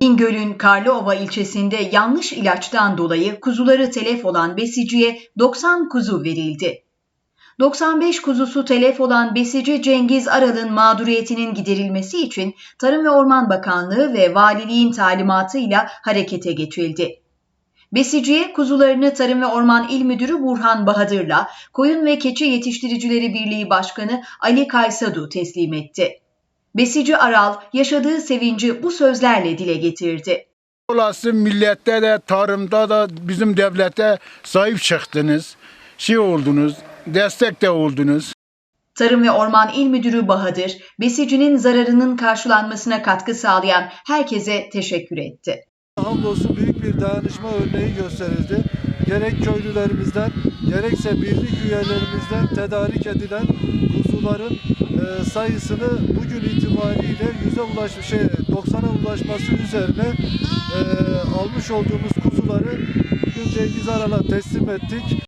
Bingöl'ün Karlıova ilçesinde yanlış ilaçtan dolayı kuzuları telef olan besiciye 90 kuzu verildi. 95 kuzusu telef olan besici Cengiz Aral'ın mağduriyetinin giderilmesi için Tarım ve Orman Bakanlığı ve Valiliğin talimatıyla harekete geçildi. Besiciye kuzularını Tarım ve Orman İl Müdürü Burhan Bahadır'la Koyun ve Keçi Yetiştiricileri Birliği Başkanı Ali Kaysadu teslim etti. Besici Aral yaşadığı sevinci bu sözlerle dile getirdi. Olası millette de tarımda da bizim devlete sahip çıktınız. Şey oldunuz, destek de oldunuz. Tarım ve Orman İl Müdürü Bahadır, besicinin zararının karşılanmasına katkı sağlayan herkese teşekkür etti. Hamdolsun büyük bir dayanışma örneği gösterildi. Gerek köylülerimizden, gerekse birlik üyelerimizden tedarik edilen kuzuların e, sayısını bugün itibariyle yüze ulaş şey 90'a ulaşması üzerine e, almış olduğumuz kuzuları bugün Cengiz Aral'a teslim ettik.